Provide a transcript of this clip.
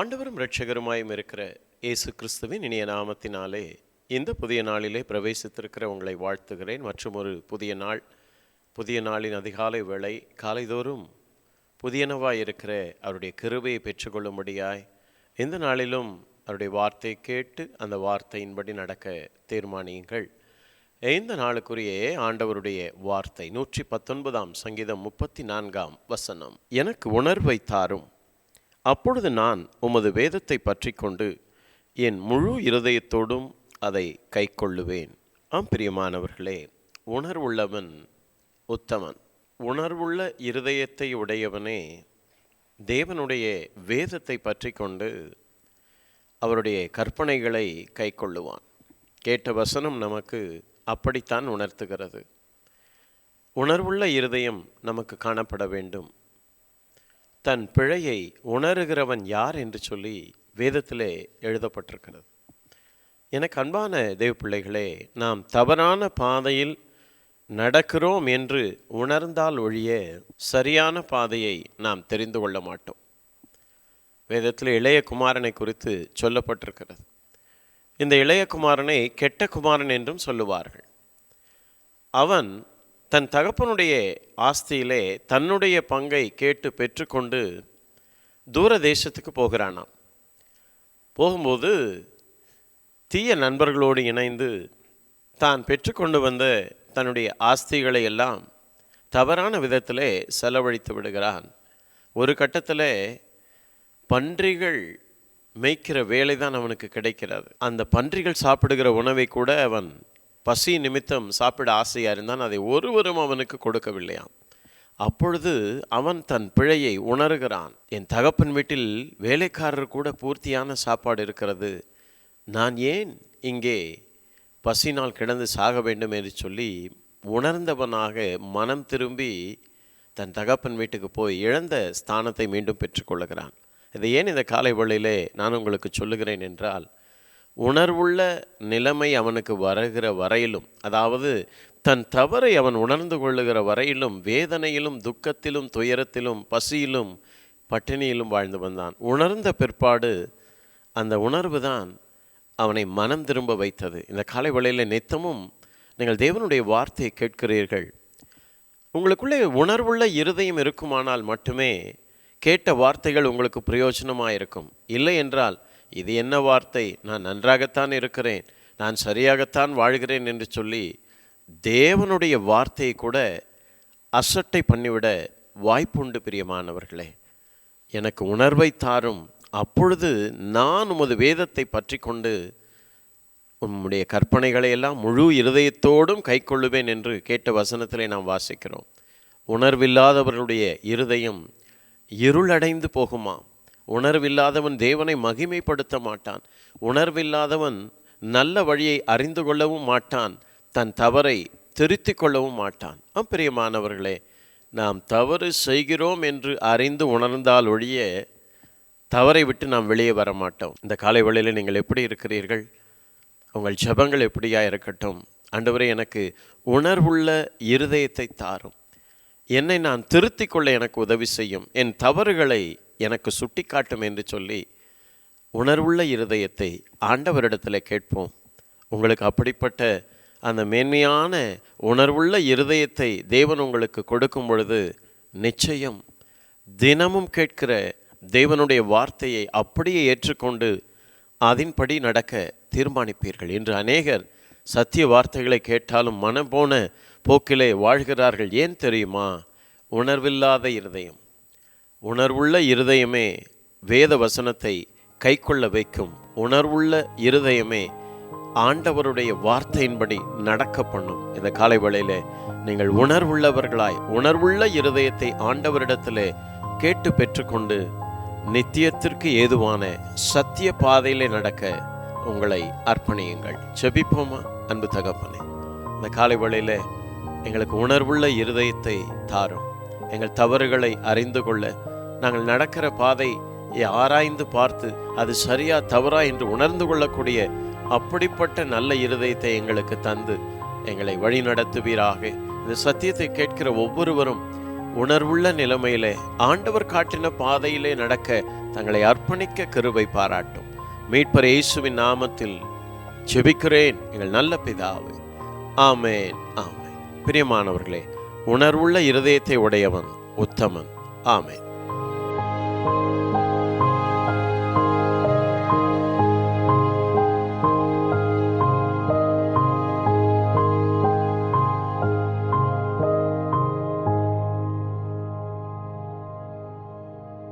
ஆண்டவரும் இரட்சகருமாயும் இருக்கிற இயேசு கிறிஸ்துவின் இனிய நாமத்தினாலே இந்த புதிய நாளிலே பிரவேசித்திருக்கிற உங்களை வாழ்த்துகிறேன். மற்றும் ஒரு புதிய நாள் புதிய நாளின் அதிகாலை வேளை காலைதோறும் புதியனவாய் இருக்கிற அவருடைய கிருபையை பெற்றுக்கொள்ளும்படியாய் இந்த நாளிலும் அவருடைய வார்த்தை கேட்டு அந்த வார்த்தையின்படி நடக்க தீர்மானியுங்கள். இந்த நாளுக்குரிய ஆண்டவருடைய வார்த்தை நூற்றி பத்தொன்பதாம் சங்கீதம் முப்பத்தி நான்காம் வசனம் எனக்கு உணர்வை தாரும் அப்பொழுது நான் உமது வேதத்தை பற்றி கொண்டு என் முழு இருதயத்தோடும் அதை கைக்கொள்ளுவேன். ஆம் பிரியமானவர்களே உணர்வுள்ளவன் உத்தமன். உணர்வுள்ள இருதயத்தை உடையவனே தேவனுடைய வேதத்தை பற்றி கொண்டு அவருடைய கற்பனைகளை கைக்கொள்ளுவான். கேட்ட வசனம் நமக்கு அப்படித்தான் உணர்த்துகிறது. உணர்வுள்ள இருதயம் நமக்கு காணப்பட வேண்டும். தன் பிழையை உணருகிறவன் யார் என்று சொல்லி வேதத்திலே எழுதப்பட்டிருக்கிறது. எனக்கு அன்பான தேவ பிள்ளைகளே நாம் தவறான பாதையில் நடக்கிறோம் என்று உணர்ந்தால் ஒழிய சரியான பாதையை நாம் தெரிந்து கொள்ள மாட்டோம். வேதத்தில் இளைய குமாரனை குறித்து சொல்லப்பட்டிருக்கிறது. இந்த இளைய குமாரனை கெட்ட குமாரன் என்றும் சொல்லுவார்கள். அவன் தன் தகப்பனுடைய ஆஸ்தியிலே தன்னுடைய பங்கை கேட்டு பெற்றுக்கொண்டு தூர தேசத்துக்கு போகிறானாம். போகும்போது தீய நண்பர்களோடு இணைந்து தான் பெற்றுக்கொண்டு வந்த தன்னுடைய ஆஸ்திகளை எல்லாம் தவறான விதத்திலே செலவழித்து விடுகிறான். ஒரு கட்டத்தில் பன்றிகள் மேய்க்கிற வேலை தான் அவனுக்கு கிடைக்கிறது. அந்த பன்றிகள் சாப்பிடுகிற உணவை கூட அவன் பசி நிமித்தம் சாப்பிட ஆசையாக இருந்தான் அதை ஒருவரும் அவனுக்கு கொடுக்கவில்லையாம். அப்பொழுது அவன் தன் பிழையை உணர்கிறான். என் தகப்பன் வீட்டில் வேலைக்காரர் கூட பூர்த்தியான சாப்பாடு இருக்கிறது. நான் ஏன் இங்கே பசினால் கிடந்து சாக வேண்டும் என்று சொல்லி உணர்ந்தவனாக மனம் திரும்பி தன் தகப்பன் வீட்டுக்கு போய் இழந்த ஸ்தானத்தை மீண்டும் பெற்றுக்கொள்கிறான் இதை ஏன் இந்த காலை வழியிலே நான் உங்களுக்கு சொல்லுகிறேன் என்றால் உணர்வுள்ள நிலைமை அவனுக்கு வருகிற வரையிலும் அதாவது தன் தவறை அவன் உணர்ந்து கொள்ளுகிற வரையிலும் வேதனையிலும் துக்கத்திலும் துயரத்திலும் பசியிலும் பட்டினியிலும் வாழ்ந்து வந்தான். உணர்ந்த பிற்பாடு அந்த உணர்வு தான் அவனை மனம் திரும்ப வைத்தது. இந்த காலை வேளையில் நித்தமும் நீங்கள் தேவனுடைய வார்த்தையை கேட்கிறீர்கள். உங்களுக்குள்ளே உணர்வுள்ள இருதயம் இருக்குமானால் மட்டுமே கேட்ட வார்த்தைகள் உங்களுக்கு பிரயோஜனமாக இருக்கும் இல்லை என்றால் இது என்ன வார்த்தை? நான் நன்றாகத்தான் இருக்கிறேன். நான் சரியாகத்தான் வாழ்கிறேன் என்று சொல்லி தேவனுடைய வார்த்தையை கூட அசட்டை பண்ணிவிட வாய்ப்புண்டு பிரியமானவர்களே. எனக்கு உணர்வை தாரும். அப்பொழுது நான் உமது வேதத்தை பற்றி கொண்டு உம்முடைய கற்பனைகளை எல்லாம் முழு இருதயத்தோடும் கை கொள்ளுவேன் என்று கேட்ட வசனத்திலே நாம் வாசிக்கிறோம். உணர்வில்லாதவர்களுடைய இருதயம் இருளடைந்து போகுமா உணர்வில்லாதவன் தேவனை மகிமைப்படுத்த மாட்டான். உணர்வில்லாதவன் நல்ல வழியை அறிந்து கொள்ளவும் மாட்டான். தன் தவறை திருத்தி கொள்ளவும் மாட்டான். அப்பிரியமானவர்களே நாம் தவறு செய்கிறோம் என்று அறிந்து உணர்ந்தால் ஒழிய தவறை விட்டு நாம் வெளியே வர மாட்டோம். இந்த காலை வேளையில் நீங்கள் எப்படி இருக்கிறீர்கள்? உங்கள் ஜபங்கள் எப்படியா இருக்கட்டும். ஆண்டவரே எனக்கு உணர்வுள்ள இருதயத்தை தாரும். என்னை நான் திருத்திக் கொள்ள எனக்கு உதவி செய்யும். என் தவறுகளை எனக்கு சுட்டி காட்டும் என்று சொல்லி உணர்வுள்ள இருதயத்தை ஆண்டவரிடத்தில் கேட்போம். உங்களுக்கு அப்படிப்பட்ட அந்த மேன்மையான உணர்வுள்ள இருதயத்தை தேவன் உங்களுக்கு கொடுக்கும் பொழுது நிச்சயம் தினமும் கேட்கிற தேவனுடைய வார்த்தையை அப்படியே ஏற்றுக்கொண்டு அதன்படி நடக்க தீர்மானிப்பீர்கள் இன்று அநேகர் சத்திய வார்த்தைகளை கேட்டாலும் மனம் போன போக்கிலே வாழ்கிறார்கள். ஏன் தெரியுமா? உணர்வில்லாத இருதயம். உணர்வுள்ள இருதயமே வேத வசனத்தை கைக்கொள்ள வைக்கும். உணர்வுள்ள இருதயமே ஆண்டவருடைய வார்த்தையின்படி நடக்க பண்ணும். இந்த காலை வேளையில நீங்கள் உணர்வுள்ளவர்களாய் உணர்வுள்ள இருதயத்தை ஆண்டவரிடத்திலே கேட்டு பெற்றுக்கொண்டு நித்தியத்திற்கு ஏதுவான சத்திய பாதையிலே நடக்க உங்களை அர்ப்பணியுங்கள். செபிப்போமா அன்பு தகப்பனே இந்த காலை வேளையில எங்களுக்கு உணர்வுள்ள இருதயத்தை தாரும். எங்கள் தவறுகளை அறிந்து கொள்ள நாங்கள் நடக்கிற பாதை ஆராய்ந்து பார்த்து அது சரியா தவறா என்று உணர்ந்து கொள்ளக்கூடிய அப்படிப்பட்ட நல்ல இருதயத்தை எங்களுக்கு தந்து எங்களை வழி நடத்துவீராக இந்த சத்தியத்தை கேட்கிற ஒவ்வொருவரும் உணர்வுள்ள நிலைமையிலே ஆண்டவர் காட்டின பாதையிலே நடக்க தங்களை அர்ப்பணிக்க கிருபை பாராட்டும். மீட்பர் இயேசுவின் நாமத்தில் செபிக்கிறேன் எங்கள் நல்ல பிதாவே. ஆமேன் ஆமேன். பிரியமானவர்களே உணர்வுள்ள இருதயத்தை உடையவன் உத்தமன். ஆமேன்.